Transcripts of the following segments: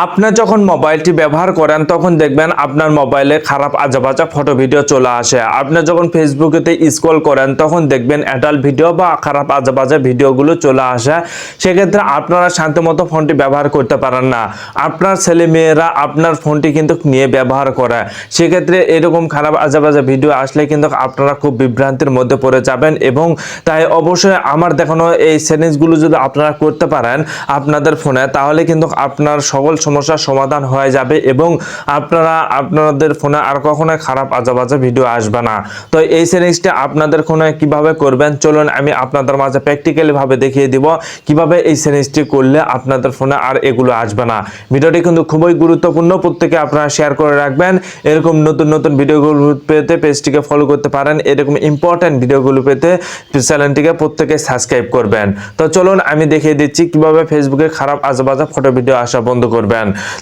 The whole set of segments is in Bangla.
আপনার যখন মোবাইলটি ব্যবহার করেন, তখন দেখবেন আপনার মোবাইলে খারাপ আজাবাজা ফটো ভিডিও চলে আসে। আপনি যখন ফেসবুকেতে স্ক্রল করেন, তখন দেখবেন অ্যাডাল্ট ভিডিও বা খারাপ আজাবাজা ভিডিওগুলো চলে আসে। সেক্ষেত্রে আপনারা শান্তি মতো ফোনটি ব্যবহার করতে পারেন না। আপনার ছেলে মেয়েরা আপনার ফোনটি কিন্তু নিয়ে ব্যবহার করে। সেক্ষেত্রে এরকম খারাপ আজাবাজা ভিডিও আসলে কিন্তু আপনারা খুব বিভ্রান্তির মধ্যে পড়ে যাবেন এবং তাই অবশ্যই আমার দেখানো এই সেটিংসগুলো যদি আপনারা করতে পারেন আপনাদের ফোনে তাহলে কিন্তু আপনার সকল সমস্যার সমাধান হয়ে যাবে এবং আপনারা, আপনাদের ফোনে আর কখনোই খারাপ আজাবাজা ভিডিও আসবে না। তো এই সেটিংসটা আপনাদের ফোনে কীভাবে করবেন? চলুন আমি আপনাদের মাঝে প্র্যাকটিক্যালি ভাবে দেখিয়ে দিব কীভাবে এই সেটিংসটি করলে আপনাদের ফোনে আর এগুলো আসবে না। ভিডিওটি কিন্তু খুবই গুরুত্বপূর্ণ, প্রত্যেকে আপনারা শেয়ার করে রাখবেন। এরকম নতুন নতুন ভিডিওগুলো পেতে পেজটিকে ফলো করতে পারেন। এরকম ইম্পর্টেন্ট ভিডিওগুলো পেতে চ্যানেলটিকে প্রত্যেকে সাবস্ক্রাইব করবেন। তো চলুন আমি দেখিয়ে দিচ্ছি কীভাবে ফেসবুকে খারাপ আজবাজা ফটো ভিডিও আসা বন্ধ করবেন।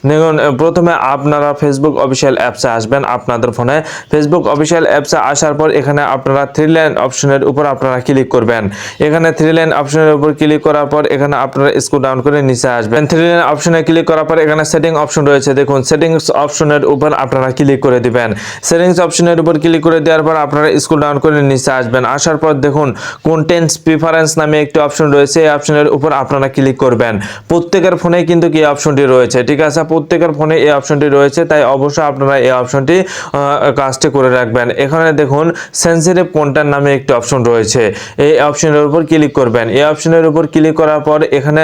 দেখুন প্রথমে আপনারা ফেসবুক অফিসিয়াল অ্যাপসে আসবেন আপনাদের ফোনে ফেসবুক অফিসিয়াল অ্যাপসে আসার পর এখানে আপনারা থ্রি লাইন অপশনের উপর আপনারা ক্লিক করবেন। এখানে থ্রি লাইন অপশনের উপর ক্লিক করার পর এখানে আপনারা স্ক্রল ডাউন করে নিচে আসবেন। থ্রি লাইন অপশনে ক্লিক করার পর এখানে সেটিং অপশন রয়েছে। দেখুন সেটিংস অপশনের উপর আপনারা ক্লিক করে দিবেন। সেটিংস অপশনের উপর ক্লিক করে দেওয়ার পর আপনারা স্ক্রল ডাউন করে নিচে আসবেন। আসার পর দেখুন কন্টেন্টস প্রিফারেন্স নামে একটি অপশন রয়েছে। এই অপশনের উপর আপনারা ক্লিক করবেন। প্রত্যেকের ফোনে কিন্তু কি অপশনটি রয়েছে। ঠিক আছে, প্রত্যেকের ফোনে এই অপশনটি রয়েছে, তাই অবশ্যই আপনারা এই অপশনটি কাজটি করে রাখবেন। এখানে দেখুন সেন্সিটিভ কন্টেন্ট নামে একটি অপশন রয়েছে। এই অপশনের উপর ক্লিক করবেন। এই অপশনের উপর ক্লিক করার পর এখানে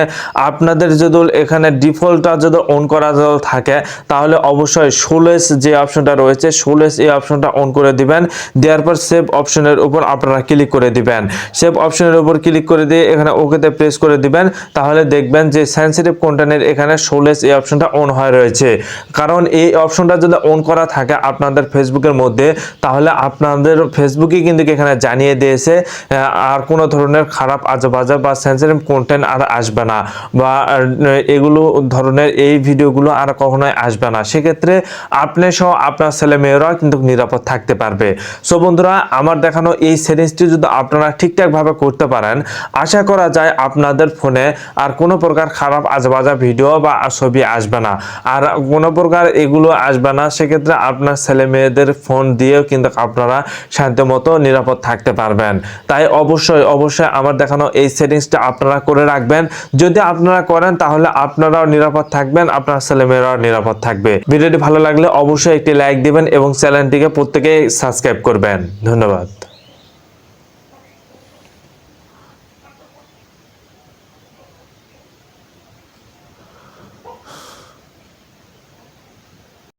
আপনাদের যদি এখানে ডিফল্টটা যদি অন করা থাকে, তাহলে অবশ্যই ষোলেস যে অপশনটা রয়েছে ষোলেস এই অপশনটা অন করে দিবেন। দেওয়ার পর সেভ অপশনের উপর আপনারা ক্লিক করে দিবেন। সেভ অপশনের উপর ক্লিক করে দিয়ে এখানে ওকেতে প্রেস করে দিবেন। তাহলে দেখবেন যে সেন্সিটিভ কন্টেন্টের এখানে ষোলেস এই অপশনটা অন হয়ে রয়েছে। কারণ এই অপশনটা যদি অন করা থাকে আপনাদের ফেসবুকের মধ্যে, তাহলে আপনাদের ফেসবুকে কিন্তু এখানে জানিয়ে দিয়েছে আর কোনো ধরনের খারাপ আজবাজা বা সেন্সিটিভ কন্টেন্ট আর আসবে না। বা এগুলো ধরনের এই ভিডিওগুলো আর কখনোই আসবে না। সেক্ষেত্রে আপনি সহ আপনার ছেলে মেয়েরা কিন্তু নিরাপদ থাকতে পারবে। সো বন্ধুরা, আমার দেখানো এই সেটিংসটি যদি আপনারা ঠিকঠাকভাবে করতে পারেন, আশা করা যায় আপনাদের ফোনে আর কোনো প্রকার খারাপ আজবাজা ভিডিও বা ছবি আসবে না। আর কোনো প্রকার এগুলো আসবে না, সেক্ষেত্রে আপনার ছেলে মেয়েদের ফোন দিয়েও কিন্তু আপনারা শান্তি মতো নিরাপদ থাকতে পারবেন। তাই অবশ্যই অবশ্যই আমার দেখানো এই সেটিংসটা আপনারা করে রাখবেন। যদি আপনারা করেন, তাহলে আপনারাও নিরাপদ থাকবেন, আপনার ছেলে মেয়েরাও নিরাপদ থাকবে। ভিডিওটি ভালো লাগলে অবশ্যই একটি লাইক দিবেন এবং চ্যানেলটিকে প্রত্যেকেই সাবস্ক্রাইব করবেন। ধন্যবাদ।